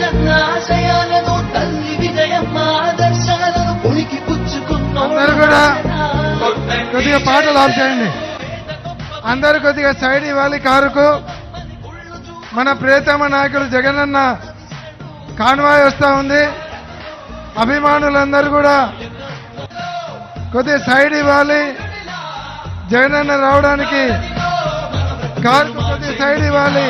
తండ్రి రాజన్న ఆశయాలను తల్లి విజయమ్మ ఆదర్శాలను ఉనికి అందరూ కూడా కొద్దిగా పాటలు ఆఫ్ చేయండి. అందరు కొద్దిగా సైడ్ ఇవ్వాలి కారుకు. మన ప్రియతమ నాయకుడు జగనన్న కాన్వాయ్ వస్తా ఉంది. అభిమానులందరూ కూడా కొద్దిగా సైడ్ ఇవ్వాలి. జగనన్న రావడానికి కారుకు కొద్దిగా సైడ్ ఇవ్వాలి.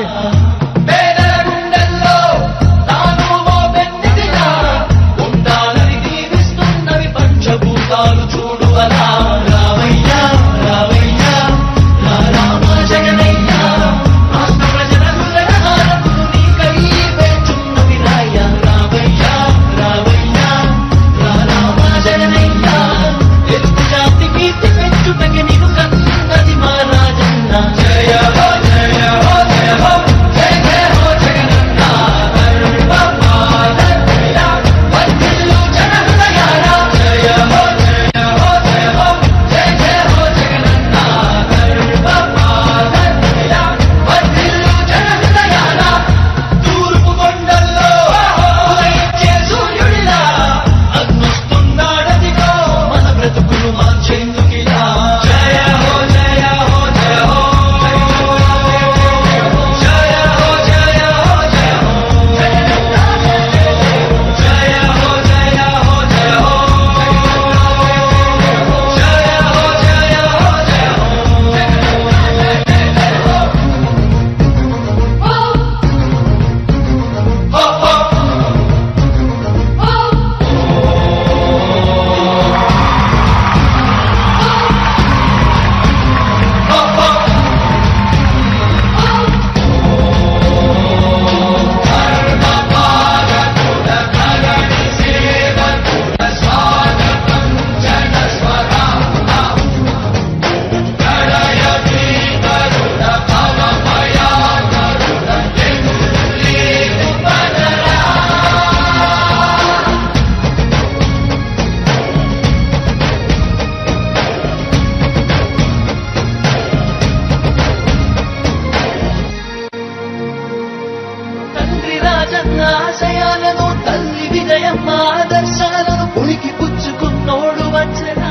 దర్శనను ఉనికి పుచ్చుకున్నోడు వచ్చిన.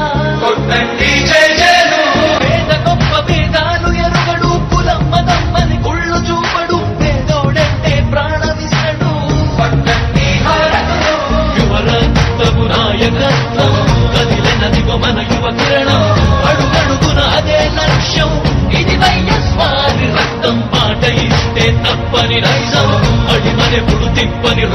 పేద గొప్ప భేదాలు ఎరుగడు కులమ్మ తమ్మని గుళ్ళు చూపడు పేదోడంటే ప్రాణమిస్తడు యువరత్నము నాయకత్వం కదిలినదిగో మన యువ కిరణం. అడుగడుగున అదే తిప్పని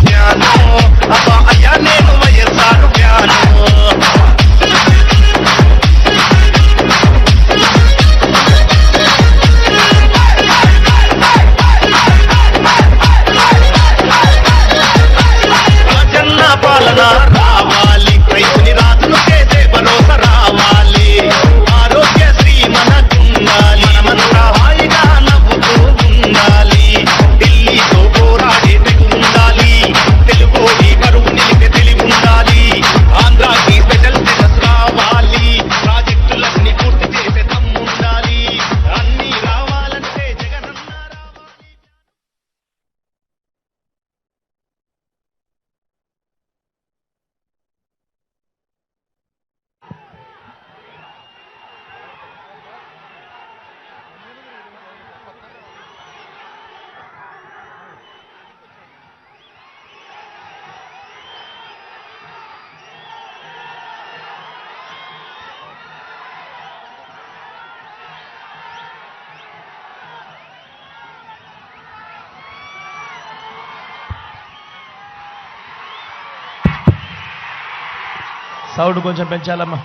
వ్యాను అబ్బా అయ్యా నేను వైఎస్ఆర్ వ్యాను పాలన సౌండ్ కొంచెం పెంచాలమ్మా.